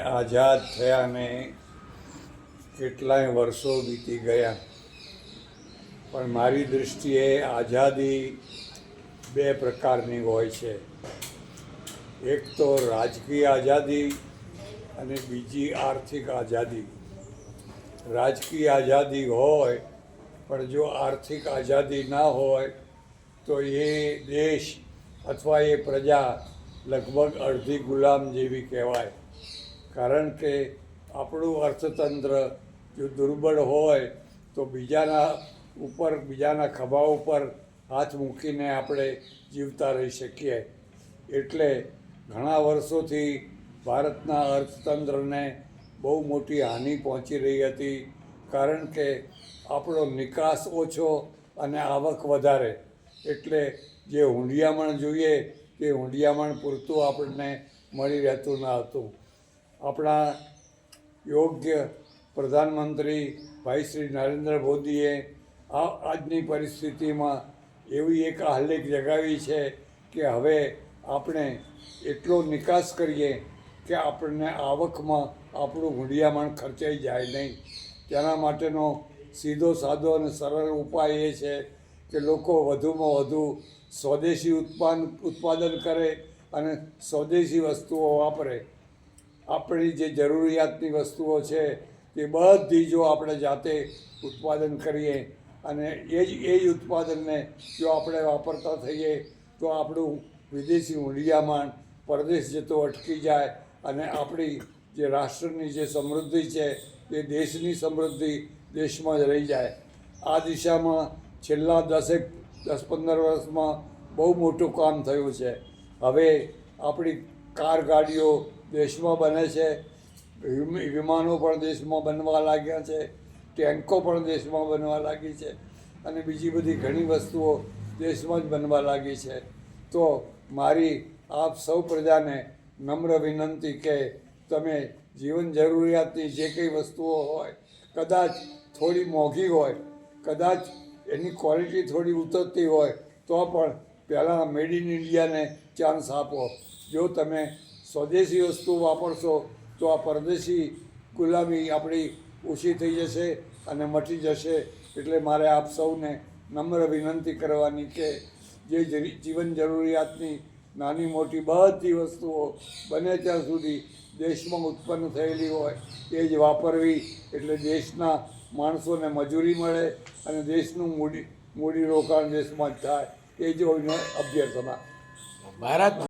આઝાદ થયાને કેટલાય વર્ષો વીતી ગયા. પણ મારી દૃષ્ટિએ આઝાદી બે પ્રકારની હોય છે. એક તો રાજકીય આઝાદી અને બીજી આર્થિક આઝાદી. રાજકીય આઝાદી હોય, પણ જો આર્થિક આઝાદી ના હોય, તો એ દેશ અથવા એ પ્રજા લગભગ અડધી ગુલામ જેવી કહેવાય. કારણ કે આપણું અર્થતંત્ર જો દુર્બળ હોય, તો બીજાના ઉપર, બીજાના ખભા ઉપર હાથ મૂકીને આપણે જીવતા રહી શકીએ. એટલે ઘણા વર્ષોથી ભારતના અર્થતંત્રને બહુ મોટી હાનિ પહોંચી રહી હતી, કારણ કે આપણો નિકાસ ઓછો અને આવક વધારે. એટલે જે હુંડિયામણ જોઈએ, તે હુંડિયામણ પૂરતું આપણને મળી રહેતું ન હતું. આપણા યોગ્ય પ્રધાનમંત્રી ભાઈ શ્રી નરેન્દ્ર મોદીએ આ આજની પરિસ્થિતિમાં એવી એક આહ્લેખ જગાવી છે કે હવે આપણે એટલો નિકાસ કરીએ કે આપણને આવકમાં આપણું હુંડિયામણ ખર્ચાઈ જાય નહીં. તેના માટેનો સીધો સાદો અને સરળ ઉપાય એ છે કે લોકો વધુમાં વધુ સ્વદેશી ઉત્પાદન ઉત્પાદન કરે અને સ્વદેશી વસ્તુઓ વાપરે. આપણી જે જરૂરિયાતની વસ્તુઓ છે, તે બધી જો આપણે જાતે ઉત્પાદન કરીએ અને એ જ એ જ ઉત્પાદનને જો આપણે વાપરતા થઈએ, તો આપણું વિદેશી મૂલ્યામાન પરદેશ જતો અટકી જાય અને આપણી જે રાષ્ટ્રની જે સમૃદ્ધિ છે તે દેશની સમૃદ્ધિ દેશમાં જ રહી જાય. આ દિશામાં છેલ્લા દસેક, દસ પંદર વર્ષમાં બહુ મોટું કામ થયું છે. હવે આપણી કાર ગાડીઓ દેશમાં બને છે, વિમ- વિમાનો પણ દેશમાં બનવા લાગ્યા છે, ટેન્કો પણ દેશમાં બનવા લાગી છે અને બીજી બધી ઘણી વસ્તુઓ દેશમાં જ બનવા લાગી છે. તો મારી આપ સૌ પ્રજાને નમ્ર વિનંતી કે તમે જીવન જરૂરિયાતની જે કંઈ વસ્તુઓ હોય, કદાચ થોડી મોંઘી હોય, કદાચ એની ક્વોલિટી થોડી ઉતરતી હોય, તો પણ પહેલાં મેડ ઇન ઇન્ડિયાને ચાન્સ આપો. જો તમે સ્વદેશી વસ્તુ વાપરશો, તો આ પરદેશી ગુલામી આપણી ઓછી થઈ જશે અને મટી જશે. એટલે મારે આપ સૌને નમ્ર વિનંતી કરવાની કે જે જીવન જરૂરિયાતની નાની મોટી બધી વસ્તુઓ બને ત્યાં સુધી દેશમાં ઉત્પન્ન થયેલી હોય, એ જ વાપરવી. એટલે દેશના માણસોને મજૂરી મળે અને દેશનું મૂડી મૂડી રોકાણ દેશમાં જ થાય. એ જ અભ્યર્થના. ભારત